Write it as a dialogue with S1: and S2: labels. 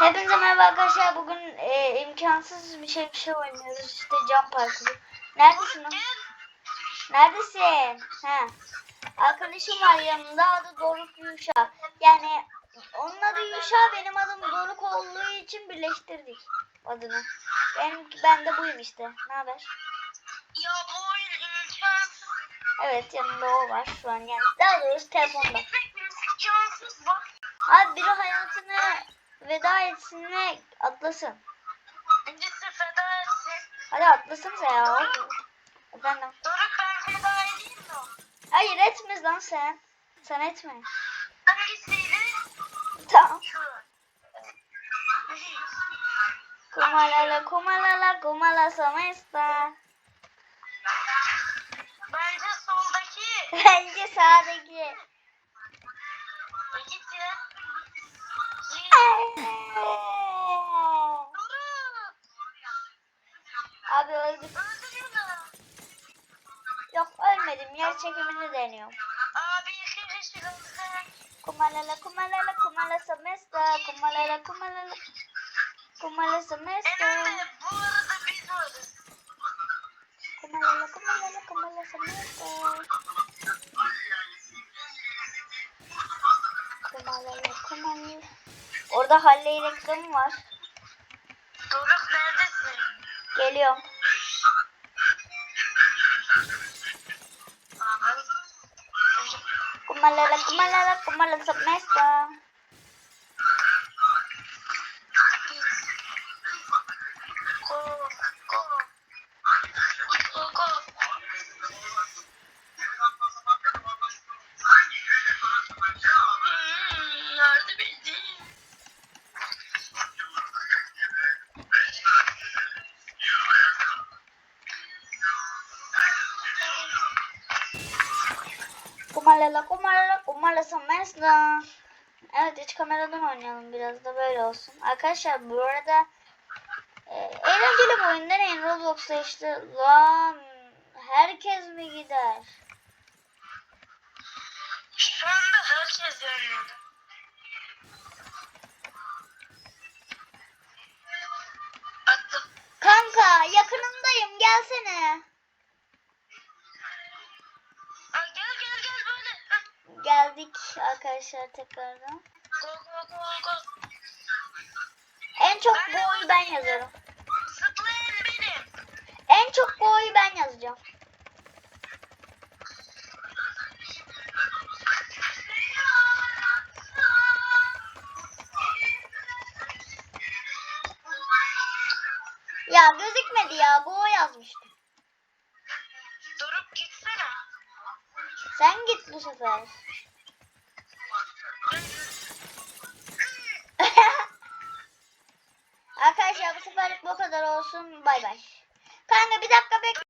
S1: Hepinize merhaba arkadaşlar. Bugün e, imkansız bir şey bir şey oynuyoruz. İşte cam parkuru. Neredesin? Neredesin? He. Arkadaşım var yanımda adı Doruk Yuşa. Yani onun adı Yuşa benim adım Doruk olduğu için birleştirdik adını. Benim, ben de buyum işte. Ne haber?
S2: Ya bu oyun imkansız.
S1: Evet yanımda o var şu an yani. Daha doğrusu telefonda.
S2: Etmek imkansız bak.
S1: Abi biri hayatını veda etsin ve atlasın.
S2: Birisi feda etsin.
S1: Hadi atlasınıza ya. Efendim.
S2: Doruk ben feda edeyim mi?
S1: Hayır etmez lan sen. Sen etme.
S2: Hangisiydi?
S1: Tamam.
S2: Şu.
S1: Kumalala kumalala kumala samesta.
S2: Bence soldaki.
S1: Bence sağdaki. Abi öldük.
S2: Öldürün onu.
S1: Yok ölmedim. Yer çekimini deniyorum.
S2: Abi ikinci şurası.
S1: Kumalala kumalala kumala samesta. Kumalala kumalala kumala
S2: En
S1: samesta.
S2: önde bu arada biz varız.
S1: Kumalala kumalala kumala samesta. Kumalala kumalala. Orada Halley reklamı var.
S2: Doruk neredesin?
S1: Geliyorum. Kumalala kumalala kumala samesta.
S2: Go,
S1: Kumalala kumalala kumala samesta. Evet iç kameradan oynayalım biraz da böyle olsun. Arkadaşlar bu arada e, eğlenceli bir oyun deneyin Roblox'ta işte. Lan herkes mi gider? Geldik arkadaşlar tekrardan.
S2: Go go go go.
S1: En çok bu oyu ben yazarım.
S2: Zıplayan benim.
S1: En çok bu oyu ben yazacağım. Ya gözükmedi ya bu o yazmıştı.
S2: Durup gitsene.
S1: Sen git bu sefer. Arkadaşlar bu seferlik bu kadar olsun. Bay bay. Kanka bir dakika bekle.